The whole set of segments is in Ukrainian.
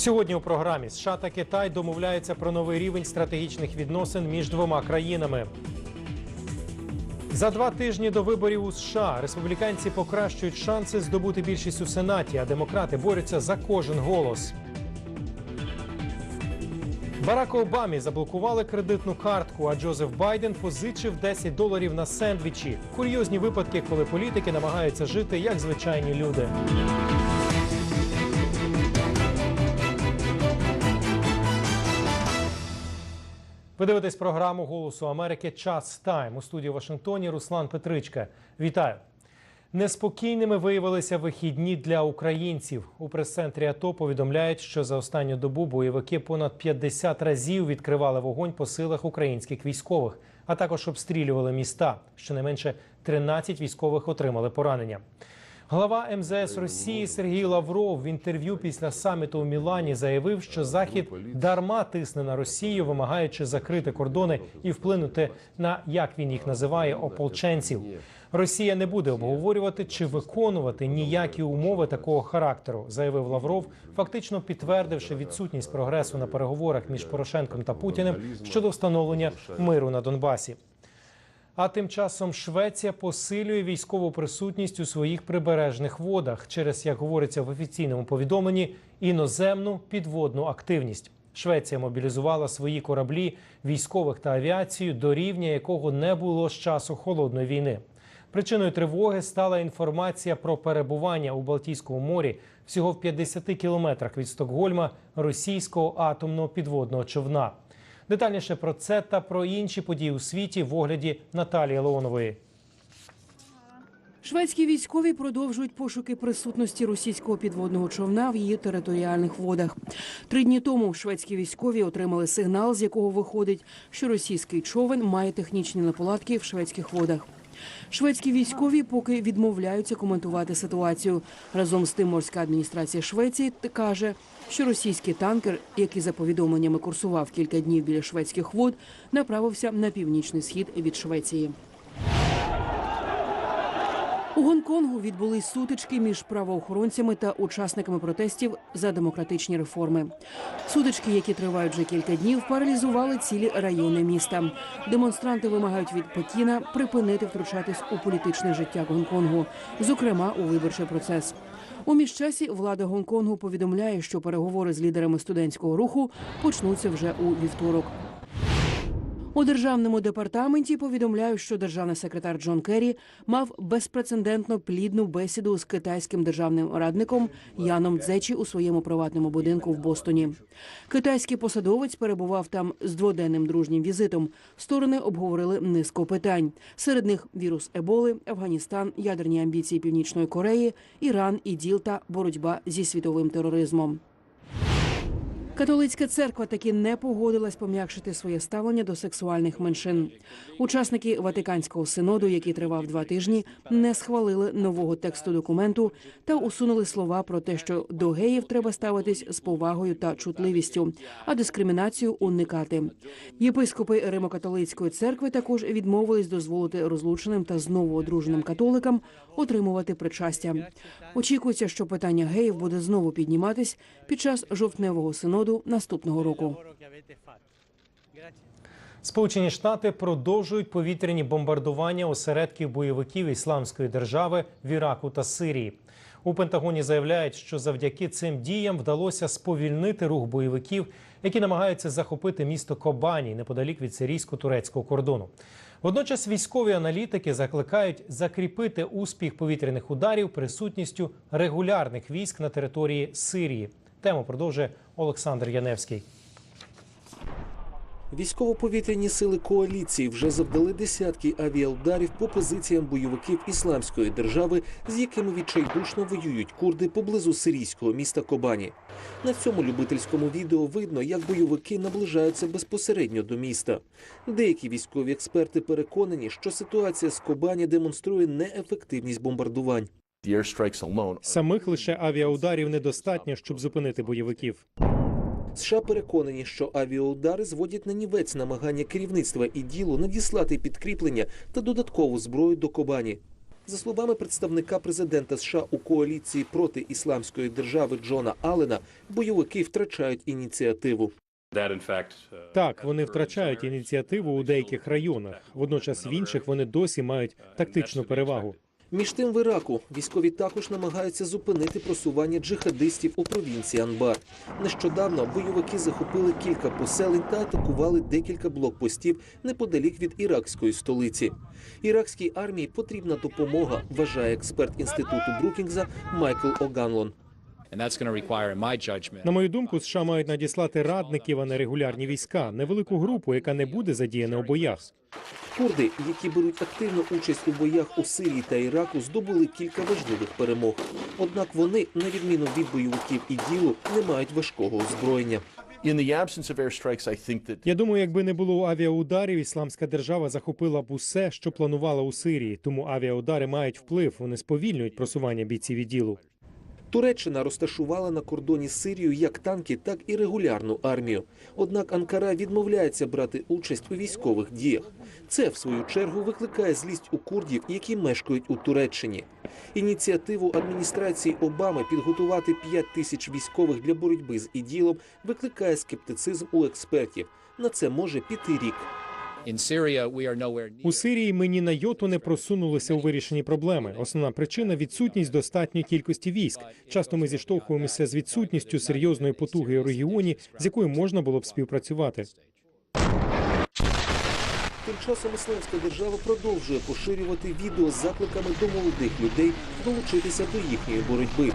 Сьогодні у програмі США та Китай домовляються про новий рівень стратегічних відносин між двома країнами. За два тижні до виборів у США республіканці покращують шанси здобути більшість у сенаті, а демократи борються за кожен голос. Бараку Обамі заблокували кредитну картку, а Джозеф Байден позичив 10 доларів на сендвічі. Курйозні випадки, коли політики намагаються жити як звичайні люди. Ви дивитесь програму Голосу Америки Час Тайм у студії в Вашингтоні. Руслан Петричка. Вітаю. Неспокійними виявилися вихідні для українців. У прес-центрі АТО повідомляють, що за останню добу бойовики понад 50 разів відкривали вогонь по силах українських військових, а також обстрілювали міста. Щонайменше 13 військових отримали поранення. Глава МЗС Росії Сергій Лавров в інтерв'ю після саміту у Мілані заявив, що Захід дарма тисне на Росію, вимагаючи закрити кордони і вплинути на як він їх називає ополченців. Росія не буде обговорювати чи виконувати ніякі умови такого характеру, заявив Лавров, фактично підтвердивши відсутність прогресу на переговорах між Порошенком та Путіним щодо встановлення миру на Донбасі. А тим часом Швеція посилює військову присутність у своїх прибережних водах через, як говориться в офіційному повідомленні, іноземну підводну активність. Швеція мобілізувала свої кораблі військових та авіацію до рівня, якого не було з часу холодної війни. Причиною тривоги стала інформація про перебування у Балтійському морі всього в 50 кілометрах від Стокгольма російського атомного підводного човна. Детальніше про це та про інші події у світі в огляді Наталії Леонової. Шведські військові продовжують пошуки присутності російського підводного човна в її територіальних водах. Три дні тому шведські військові отримали сигнал, з якого виходить, що російський човен має технічні неполадки в шведських водах. Шведські військові поки відмовляються коментувати ситуацію. Разом з тим, морська адміністрація Швеції каже, що російський танкер, який за повідомленнями курсував кілька днів біля шведських вод, направився на північний схід від Швеції. У Гонконгу відбулись сутички між правоохоронцями та учасниками протестів за демократичні реформи. Сутички, які тривають вже кілька днів, паралізували цілі райони міста. Демонстранти вимагають від Пекіна припинити втручатись у політичне життя Гонконгу, зокрема у виборчий процес. У міжчасі влада Гонконгу повідомляє, що переговори з лідерами студентського руху почнуться вже у вівторок. У державному департаменті повідомляють, що державний секретар Джон Керрі мав безпрецедентно плідну бесіду з китайським державним радником Яном Дзечі у своєму приватному будинку в Бостоні. Китайський посадовець перебував там з дводенним дружнім візитом. Сторони обговорили низку питань. Серед них вірус Еболи, Афганістан, ядерні амбіції Північної Кореї, Іран, іділ та боротьба зі світовим тероризмом. Католицька церква таки не погодилась пом'якшити своє ставлення до сексуальних меншин. Учасники Ватиканського синоду, який тривав два тижні, не схвалили нового тексту документу та усунули слова про те, що до геїв треба ставитись з повагою та чутливістю, а дискримінацію уникати. Єпископи Римокатолицької церкви також відмовились дозволити розлученим та знову одруженим католикам отримувати причастя. Очікується, що питання геїв буде знову підніматись під час жовтневого синоду наступного року. Сполучені Штати продовжують повітряні бомбардування осередків бойовиків ісламської держави в Іраку та Сирії. У Пентагоні заявляють, що завдяки цим діям вдалося сповільнити рух бойовиків, які намагаються захопити місто Кобані неподалік від сирійсько-турецького кордону. Водночас військові аналітики закликають закріпити успіх повітряних ударів присутністю регулярних військ на території Сирії. Тему продовжує Олександр Яневський. Військово-повітряні сили коаліції вже завдали десятки авіаударів по позиціям бойовиків ісламської держави, з якими відчайдушно воюють курди поблизу сирійського міста Кобані. На цьому любительському відео видно, як бойовики наближаються безпосередньо до міста. Деякі військові експерти переконані, що ситуація з Кобані демонструє неефективність бомбардувань. Самих лише авіаударів недостатньо, щоб зупинити бойовиків. США переконані, що авіаудари зводять на нівець намагання керівництва і ділу надіслати підкріплення та додаткову зброю до Кобані. За словами представника президента США у коаліції проти ісламської держави Джона Аллена, бойовики втрачають ініціативу. Uh, Так, вони втрачають ініціативу у деяких районах. Водночас в інших вони досі мають тактичну перевагу. Між тим, в Іраку військові також намагаються зупинити просування джихадистів у провінції Анбар. Нещодавно бойовики захопили кілька поселень та атакували декілька блокпостів неподалік від іракської столиці. Іракській армії потрібна допомога, вважає експерт інституту Брукінгза Майкл О'Ганлон. На мою думку, США мають надіслати радників, а не регулярні війська, невелику групу, яка не буде задіяна у боях. Курди, які беруть активну участь у боях у Сирії та Іраку, здобули кілька важливих перемог. Однак вони, на відміну від бойовиків і ділу, не мають важкого озброєння. In the absence of airstrikes, I think that Я думаю, якби не було авіаударів, ісламська держава захопила б усе, що планувала у Сирії. Тому авіаудари мають вплив, вони сповільнюють просування бійців і ділу. Туреччина розташувала на кордоні з Сирією як танки, так і регулярну армію. Однак Анкара відмовляється брати участь у військових діях. Це, в свою чергу, викликає злість у курдів, які мешкають у Туреччині. Ініціативу адміністрації Обами підготувати 5 тисяч військових для боротьби з іділом викликає скептицизм у експертів. На це може піти рік. In Syria, we У. Сирії ми ні на йоту не просунулися у вирішенні проблеми. Основна причина відсутність достатньої кількості військ. Часто ми зіштовхуємося з відсутністю серйозної потуги у регіоні, з якою можна було б співпрацювати. Тим часом Ісламська держава продовжує поширювати відео з закликами до молодих людей долучитися до їхньої боротьби.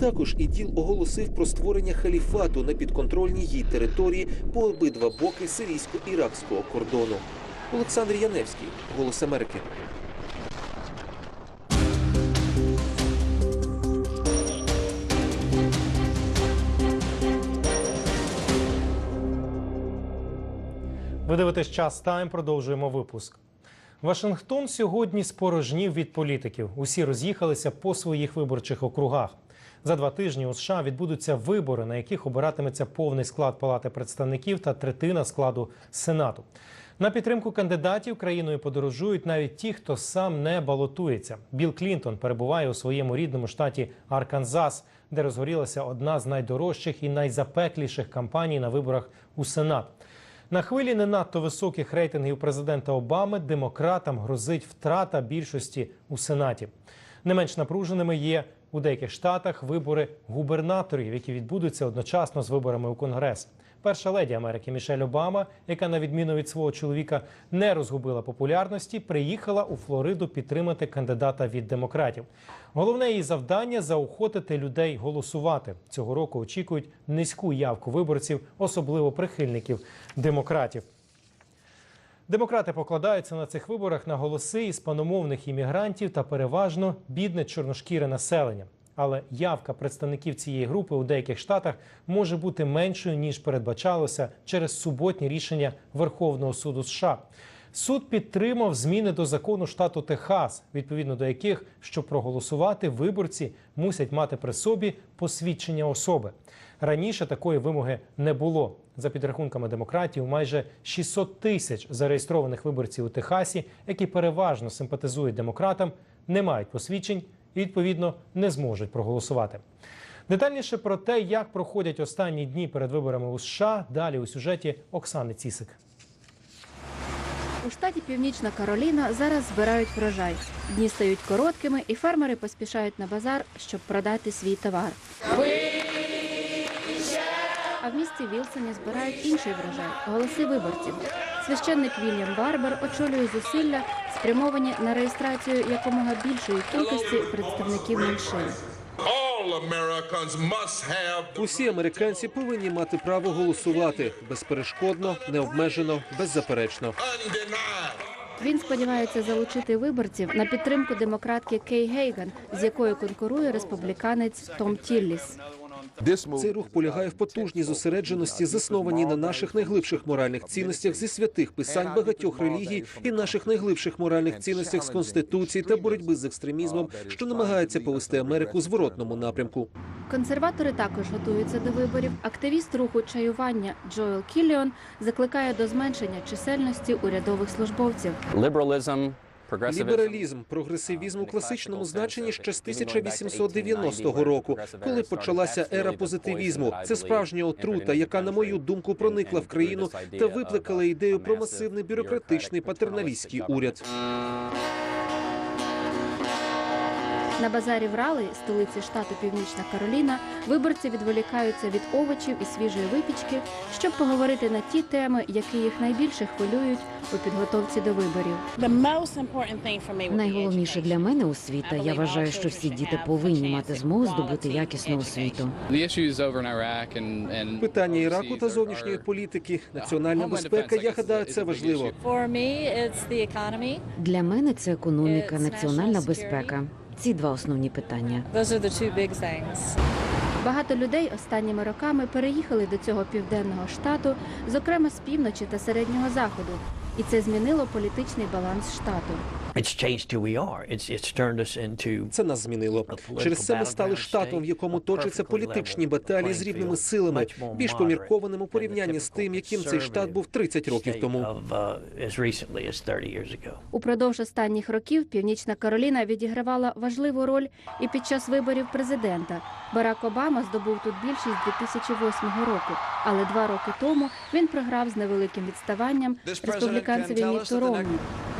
Також іділ оголосив про створення халіфату на підконтрольній їй території по обидва боки сирійсько-іракського кордону. Олександр Яневський, Голос Америки. Ви дивитесь час тайм. Продовжуємо випуск. Вашингтон сьогодні спорожнів від політиків. Усі роз'їхалися по своїх виборчих округах. За два тижні у США відбудуться вибори, на яких обиратиметься повний склад Палати представників та третина складу Сенату. На підтримку кандидатів країною подорожують навіть ті, хто сам не балотується. Білл Клінтон перебуває у своєму рідному штаті Арканзас, де розгорілася одна з найдорожчих і найзапекліших кампаній на виборах у Сенат. На хвилі не надто високих рейтингів президента Обами демократам грозить втрата більшості у Сенаті. Не менш напруженими є у деяких штатах вибори губернаторів, які відбудуться одночасно з виборами у Конгрес. Перша леді Америки Мішель Обама, яка на відміну від свого чоловіка не розгубила популярності, приїхала у Флориду підтримати кандидата від демократів. Головне її завдання заохотити людей голосувати. Цього року очікують низьку явку виборців, особливо прихильників демократів. Демократи покладаються на цих виборах на голоси іспаномовних іммігрантів та переважно бідне чорношкіре населення. Але явка представників цієї групи у деяких штатах може бути меншою ніж передбачалося через суботні рішення Верховного суду США. Суд підтримав зміни до закону штату Техас, відповідно до яких, щоб проголосувати, виборці мусять мати при собі посвідчення особи. Раніше такої вимоги не було. За підрахунками демократів, майже 600 тисяч зареєстрованих виборців у Техасі, які переважно симпатизують демократам, не мають посвідчень і відповідно не зможуть проголосувати. Детальніше про те, як проходять останні дні перед виборами у США, далі у сюжеті Оксани Цісик. У штаті Північна Кароліна зараз збирають врожай. Дні стають короткими, і фермери поспішають на базар, щоб продати свій товар. А в місті Вілсоні збирають інший врожай голоси виборців. Священник Вільям Барбер очолює зусилля, спрямовані на реєстрацію якомога більшої кількості представників меншин. Усі американці повинні мати право голосувати безперешкодно, необмежено, беззаперечно. Він сподівається залучити виборців на підтримку демократки Кей Гейган, з якою конкурує республіканець Том Тілліс. Цей рух полягає в потужній зосередженості, заснованій на наших найглибших моральних цінностях зі святих писань багатьох релігій і наших найглибших моральних цінностях з конституції та боротьби з екстремізмом, що намагається повести Америку в зворотному напрямку. Консерватори також готуються до виборів. Активіст руху чаювання Джоел Кіліон закликає до зменшення чисельності урядових службовців. liberalism Лібералізм, прогресивізм у класичному значенні ще з 1890 року, коли почалася ера позитивізму. Це справжня отрута, яка, на мою думку, проникла в країну та викликала ідею про масивний бюрократичний патерналістський уряд. На базарі в Рали, столиці штату Північна Кароліна, виборці відволікаються від овочів і свіжої випічки, щоб поговорити на ті теми, які їх найбільше хвилюють у підготовці до виборів. Найголовніше для мене освіта. Я вважаю, що всі діти повинні мати змогу здобути якісну освіту. Питання Іраку та зовнішньої політики, національна безпека. Я гадаю, це важливо. Для мене це економіка, національна безпека. Ці два основні питання. Багато людей останніми роками переїхали до цього південного штату, зокрема з півночі та середнього заходу, і це змінило політичний баланс штату. It's changed who we are. It's it's turned us into Це нас змінило. Через це ми стали штатом, в якому точаться політичні баталії з рівними силами, більш поміркованим у порівнянні з тим, яким цей штат був 30 років тому. uh, as recently as 30 years ago. Упродовж останніх років Північна Кароліна відігравала важливу роль і під час виборів президента. Барак Обама здобув тут більшість 2008 року, але два роки тому він програв з невеликим відставанням республіканцеві Мітту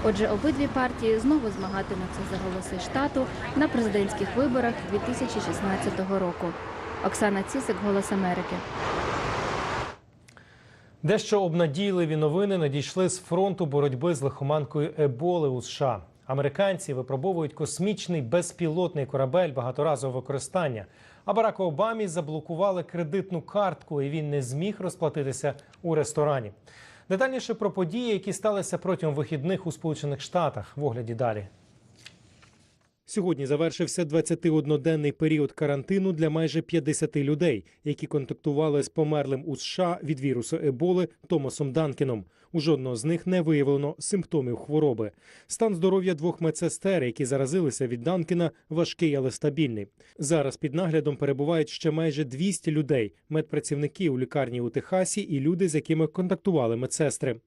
Отже, обидві партії знову змагатимуться за голоси штату на президентських виборах 2016 року. Оксана Цісик, Голос Америки. Дещо обнадійливі новини надійшли з фронту боротьби з лихоманкою Еболи у США. Американці випробовують космічний безпілотний корабель багаторазового використання. А Бараку Обамі заблокували кредитну картку, і він не зміг розплатитися у ресторані. Детальніше про події, які сталися протягом вихідних у Сполучених Штатах, в огляді далі. Сьогодні завершився 21-денний період карантину для майже 50 людей, які контактували з померлим у США від вірусу Еболи Томасом Данкіном. У жодного з них не виявлено симптомів хвороби. Стан здоров'я двох медсестер, які заразилися від Данкіна, важкий, але стабільний. Зараз під наглядом перебувають ще майже 200 людей, медпрацівники у лікарні у Техасі і люди, з якими контактували медсестри.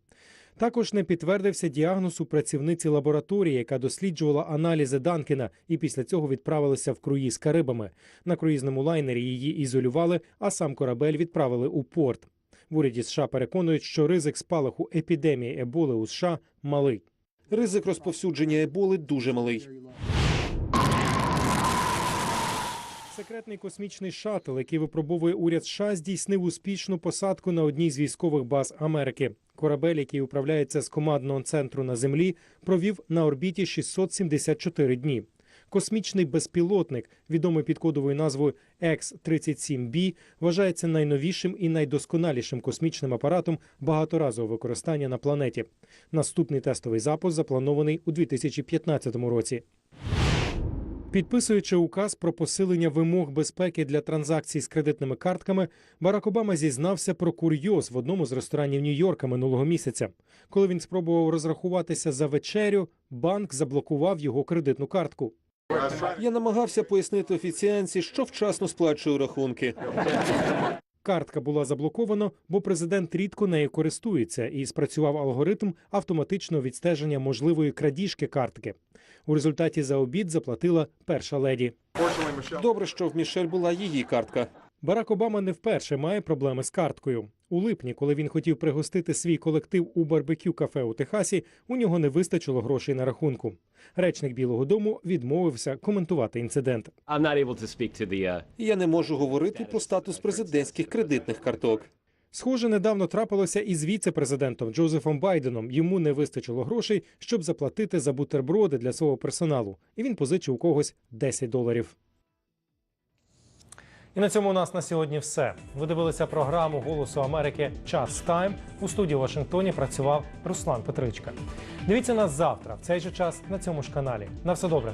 Також не підтвердився діагноз у працівниці лабораторії, яка досліджувала аналізи Данкіна, і після цього відправилася в круїз Карибами. На круїзному лайнері її ізолювали, а сам корабель відправили у порт. В уряді США переконують, що ризик спалаху епідемії еболи у США малий. Ризик розповсюдження еболи дуже малий. Секретний космічний шаттл, який випробовує уряд США, здійснив успішну посадку на одній з військових баз Америки. Корабель, який управляється з командного центру на землі, провів на орбіті 674 дні. Космічний безпілотник, відомий під кодовою назвою X-37B, вважається найновішим і найдосконалішим космічним апаратом багаторазового використання на планеті. Наступний тестовий запуск запланований у 2015 році. Підписуючи указ про посилення вимог безпеки для транзакцій з кредитними картками, Барак Обама зізнався про курйоз в одному з ресторанів Нью-Йорка минулого місяця. Коли він спробував розрахуватися за вечерю, банк заблокував його кредитну картку. Я намагався пояснити офіціанці, що вчасно сплачую рахунки. Картка була заблокована, бо президент рідко нею користується і спрацював алгоритм автоматичного відстеження можливої крадіжки картки. У результаті за обід заплатила перша леді. Добре, що в Мішель була її картка. Барак Обама не вперше має проблеми з карткою. У липні, коли він хотів пригостити свій колектив у барбекю кафе у Техасі, у нього не вистачило грошей на рахунку. Речник Білого Дому відмовився коментувати інцидент. Uh, Я не можу говорити про статус президентських кредитних карток. Схоже, недавно трапилося і з віце-президентом Джозефом Байденом. Йому не вистачило грошей, щоб заплатити за бутерброди для свого персоналу, і він позичив у когось 10 доларів. І на цьому у нас на сьогодні все. Ви дивилися програму Голосу Америки Час Тайм. У студії у Вашингтоні працював Руслан Петричка. Дивіться нас завтра, в цей же час на цьому ж каналі. На все добре.